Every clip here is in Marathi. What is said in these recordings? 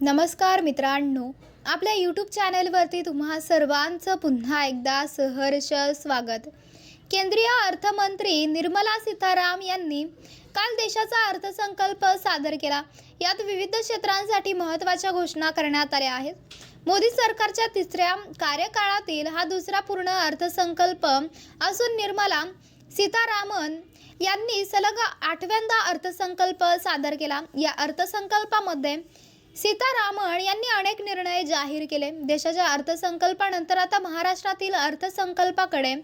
नमस्कार मित्रांनो आपल्या यूट्यूब चॅनलवरती तुम्हा सर्वांचं पुन्हा एकदा सहर्ष स्वागत. केंद्रीय अर्थमंत्री निर्मला सीताराम यांनी काल देशाचा अर्थसंकल्प सादर केला. यात विविध क्षेत्रांसाठी महत्त्वाच्या घोषणा करण्यात आल्या आहेत. मोदी सरकारच्या तिसऱ्या कार्यकाळातील हा दुसरा पूर्ण अर्थसंकल्प असून निर्मला सीतारामन यांनी सलग आठव्यांदा अर्थसंकल्प सादर केला. या अर्थसंकल्पामध्ये सीतारामन यांनी अनेक निर्णय जाहीर केले. देशाच्या अर्थसंकल्पानंतर आता महाराष्ट्रातील अर्थसंकल्पाकडे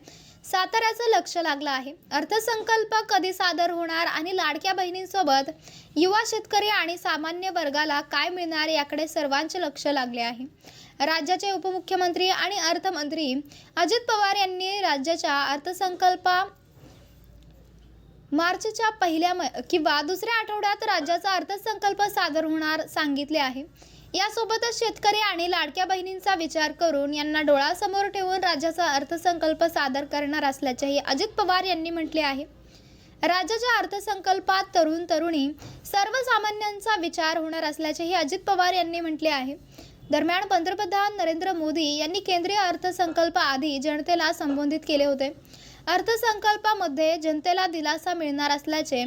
साताऱ्याचं लक्ष लागलं आहे. अर्थसंकल्प कधी सादर होणार आणि लाडक्या बहिणींसोबत युवा शेतकरी आणि सामान्य वर्गाला काय मिळणार याकडे सर्वांचे लक्ष लागले आहे. राज्याचे उपमुख्यमंत्री आणि अर्थमंत्री अजित पवार यांनी राज्याच्या अर्थसंकल्पा मार्चच्या पहिल्या म किंवा दुसऱ्या आठवड्यात राज्याचा अर्थसंकल्प सादर होणार सांगितले आहे. यासोबतच शेतकरी आणि लाडक्या बहिणींचा विचार करून यांना डोळ्यासमोर ठेवून राज्याचा अर्थसंकल्प सादर करणार असल्याचेही अजित पवार यांनी म्हटले आहे. राज्याच्या अर्थसंकल्पात तरुण तरुणी सर्वसामान्यांचा विचार होणार असल्याचेही अजित पवार यांनी म्हटले आहे. दरम्यान पंतप्रधान नरेंद्र मोदी यांनी केंद्रीय अर्थसंकल्प आधी जनतेला संबोधित केले होते. अर्थसंकल्पामध्ये जनतेला दिलासा मिळणार असल्याचे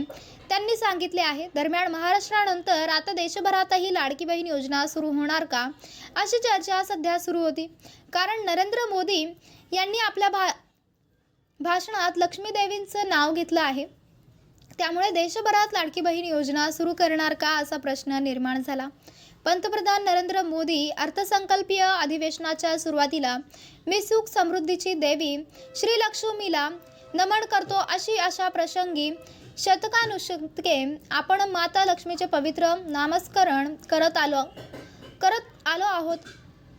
त्यांनी सांगितले आहे. दरम्यान महाराष्ट्रानंतर आता देशभरातही लाडकी बहीण योजना सुरू होणार का? अशी चर्चा सध्या सुरू होती. कारण नरेंद्र मोदी यांनी आपल्या भा भाषणात लक्ष्मी देवींचं नाव घेतलं आहे. त्यामुळे देशभरात लाडकी बहीण योजना सुरू करणार का असा प्रश्न निर्माण झाला. पंतप्रधान नरेंद्र मोदी अर्थसंकल्पीय अधिवेशनाच्या सुरुवातीला मी सुख समृद्धीची देवी श्री लक्ष्मीला नमन करतो अशी अशा प्रसंगी शतकानुशतके आपण माता लक्ष्मीचे पवित्र नामस्करण करत आलो करत आलो आहोत.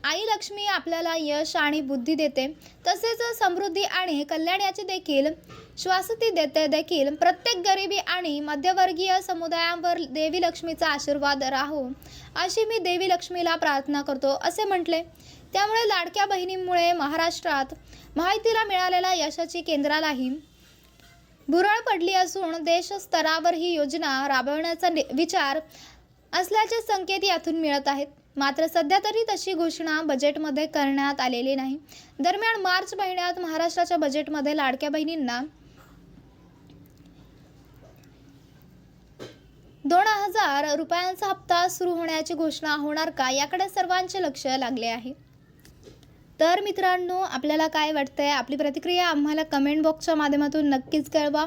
आई लक्ष्मी आपल्याला यश आणि बुद्धी देते. तसेच समृद्धी आणि कल्याण याची देखील श्वासती देते देखील. प्रत्येक गरिबी आणि मध्यवर्गीय समुदायांवर देवी लक्ष्मीचा आशीर्वाद राहो अशी मी देवी लक्ष्मीला प्रार्थना करतो असे म्हटले. त्यामुळे लाडक्या बहिणींमुळे महाराष्ट्रात माहितीला मिळालेल्या यशाची केंद्रालाही भुरळ पडली असून देश स्तरावर ही योजना राबवण्याचा नि- विचार असल्याचे संकेत यातून मिळत आहेत. मात्र सध्या तरी तशी घोषणा बजेटमध्ये करण्यात आलेली नाही. दरम्यान मार्च महिन्यात महाराष्ट्राच्या बजेटमध्ये लाडक्या बहिणींना दोन हजार रुपयांचा हप्ता सुरू होण्याची घोषणा होणार का याकडे सर्वांचे लक्ष लागले आहे. तर मित्रांनो आपल्याला काय वाटतंय? आपली प्रतिक्रिया आम्हाला कमेंट बॉक्सच्या माध्यमातून नक्कीच कळवा.